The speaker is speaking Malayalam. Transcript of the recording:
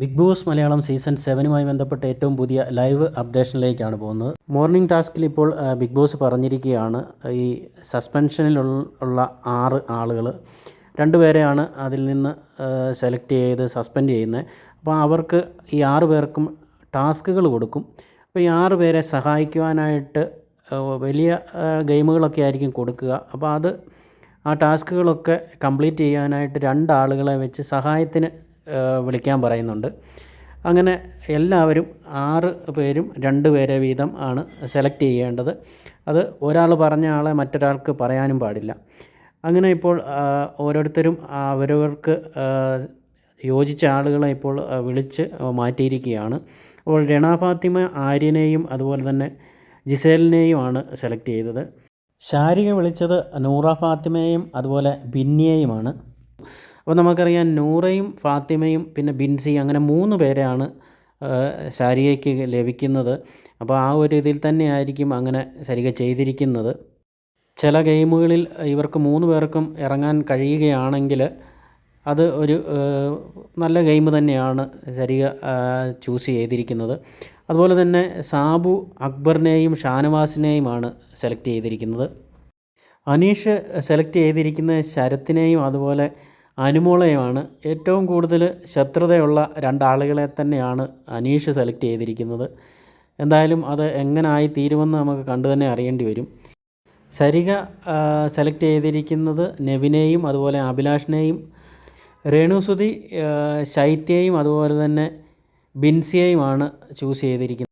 ബിഗ് ബോസ് മലയാളം സീസൺ സെവനുമായി ബന്ധപ്പെട്ട ഏറ്റവും പുതിയ ലൈവ് അപ്ഡേഷനിലേക്കാണ് പോകുന്നത്. മോർണിംഗ് ടാസ്കിൽ ഇപ്പോൾ ബിഗ് ബോസ് പറഞ്ഞിരിക്കുകയാണ് ഈ സസ്പെൻഷനിലുള്ള ആറ് ആളുകൾ രണ്ടുപേരെയാണ് അതിൽ നിന്ന് സെലക്ട് ചെയ്ത് സസ്പെൻഡ് ചെയ്യുന്നത്. അപ്പോൾ അവർക്ക് ഈ ആറ് പേർക്കും ടാസ്കുകൾ കൊടുക്കും. അപ്പോൾ ഈ ആറ് പേരെ സഹായിക്കുവാനായിട്ട് വലിയ ഗെയിമുകളൊക്കെ ആയിരിക്കും കൊടുക്കുക. അപ്പോൾ അത് ആ ടാസ്കുകളൊക്കെ കംപ്ലീറ്റ് ചെയ്യാനായിട്ട് രണ്ടാളുകളെ വെച്ച് സഹായത്തിന് വിളിക്കാൻ പറയുന്നുണ്ട്. അങ്ങനെ എല്ലാവരും ആറ് പേരും രണ്ട് പേരെ വീതം ആണ് സെലക്ട് ചെയ്യേണ്ടത്. അത് ഒരാൾ പറഞ്ഞ ആളെ മറ്റൊരാൾക്ക് പറയാനും പാടില്ല. അങ്ങനെ ഇപ്പോൾ ഓരോരുത്തരും അവരവർക്ക് യോജിച്ച ആളുകളെ ഇപ്പോൾ വിളിച്ച് മാറ്റിയിരിക്കുകയാണ്. അപ്പോൾ രണ ഫാത്തിമ ആര്യനെയും അതുപോലെ തന്നെ ജിസേലിനെയുമാണ് സെലക്ട് ചെയ്തത്. ശാരിക വിളിച്ചത് നൂറ ഫാത്തിമയെയും അതുപോലെ ബിന്നിയെയുമാണ്. അപ്പോൾ നമുക്കറിയാം നൂറയും ഫാത്തിമയും പിന്നെ ബിൻസി അങ്ങനെ മൂന്ന് പേരെയാണ് ശാരികയ്ക്ക് ലഭിക്കുന്നത്. അപ്പോൾ ആ ഒരു ഇതിൽ തന്നെ ആയിരിക്കും അങ്ങനെ ശരിക ചെയ്തിരിക്കുന്നത്. ചില ഗെയിമുകളിൽ ഇവർക്ക് മൂന്ന് പേർക്കും ഇറങ്ങാൻ കഴിയുകയാണെങ്കിൽ അത് ഒരു നല്ല ഗെയിം തന്നെയാണ് ശരിക ചൂസ് ചെയ്തിരിക്കുന്നത്. അതുപോലെ തന്നെ സാബു അക്ബറിനെയും ഷാനവാസിനെയുമാണ് സെലക്ട് ചെയ്തിരിക്കുന്നത്. അനീഷ് സെലക്ട് ചെയ്തിരിക്കുന്ന ശരത്തിനെയും അതുപോലെ അനുമോളെയുമാണ് ഏറ്റവും കൂടുതൽ ശത്രുതയുള്ള രണ്ടാളുകളെ തന്നെയാണ് അനീഷ് സെലക്ട് ചെയ്തിരിക്കുന്നത്. എന്തായാലും അത് എങ്ങനെ ആയി തീരുമെന്ന് നമുക്ക് കണ്ടു തന്നെ അറിയേണ്ടി വരും. സരിക സെലക്ട് ചെയ്തിരിക്കുന്നത് നെവിനെയും അതുപോലെ അഭിലാഷിനെയും രേണുസുതി ശൈത്യയും അതുപോലെ തന്നെ ബിൻസിയെയുമാണ് ചൂസ് ചെയ്തിരിക്കുന്നത്.